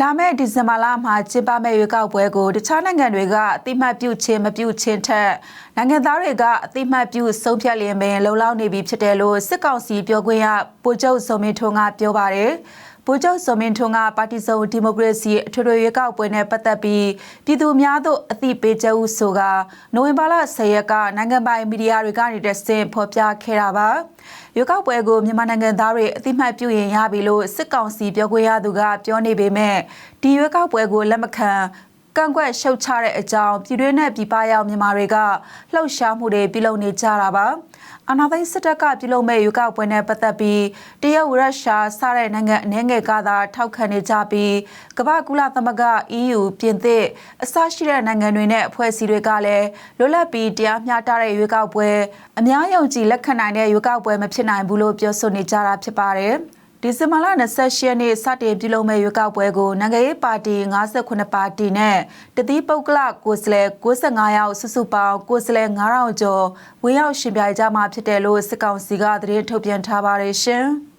လာမယ့်ဒီဇင်ဘာလမှာကျင်းပမယ့်ရွေးကောက်ပွဲကိုတခြားနိုင်ငံတွေကအတိမတ်ပြုခြင်းမပြုခြင်းထက်နိုင်ငံသားတွေကအတိမတ်ပြုဆုံးဖြတ်လျင်ပင်လုံလောက်နေပြီဖြစ်တယ်လို့စစ်ကောင်စီပြောခွင့်ရပိုကျုပ်စုံမင်းထွန်းကပြောပါတယ်။ ဗိုလ်ချုပ်စုံမင်းထွန်းကပါတီစုံဒီမိုကရေစီအထွေထွေရွေးကောက်ပွဲနဲ့ပတ်သက်ပြီးပြည်သူများသို့အသိပေးချက်ဦးဆိုကနိုဝင်ဘာလ10ရက်ကနိုင်ငံပိုင်မီဒီယာတွေကနေတဆင့်ဖော်ပြခဲ့တာပါရွေးကောက်ပွဲကိုမြန်မာနိုင်ငံသားတွေအသိမှတ်ပြုရင်ရပြီလို့စစ်ကောင်စီပြောခွင့်ရသူကပြောနေပေမဲ့ဒီရွေးကောက်ပွဲကိုလက်မခံ ကန့်ကွက်ရှုတ်ချတဲ့အကြောင်းပြည်တွင်းနဲ့ပြည်ပရောက်မြန်မာတွေကလှုပ်ရှားမှုတွေပြုလုပ်နေကြတာပါအာနာသိန်းစစ်တပ်ကပြုလုပ်မဲ့ရွေးကောက်ပွဲနဲ့ပတ်သက်ပြီးတရုတ်ရုရှားစတဲ့နိုင်ငံအနေငယ်ကသာထောက်ခံနေကြပြီးကမ္ဘာကုလသမဂ္ဂ EU ပြင်သစ်အစရှိတဲ့နိုင်ငံတွေနဲ့အဖွဲ့အစည်းတွေကလည်းလွတ်လပ်ပြီးတရားမျှတတဲ့ရွေးကောက်ပွဲအများယုံကြည်လက်ခံနိုင်တဲ့ရွေးကောက်ပွဲမဖြစ်နိုင်ဘူးလို့ပြောဆိုနေကြတာဖြစ်ပါတယ်။ ဒီဇင်ဘာလ28ရက်နေ့စတင်ပြုလုပ်မဲ့ရွေးကောက်ပွဲကိုနိုင်ငံရေးပါတီ58ပါတီနဲ့တတိပုဂ္ဂလကိုယ်စားလှယ်65ယောက်စုစုပေါင်းကိုယ်စားလှယ်9000ကျော်ဝင်ရောက်ရှင်ပြိုင်ကြမှာဖြစ်တယ်လို့စစ်ကောင်စီကသတင်းထုတ်ပြန်ထားပါတယ်ရှင်။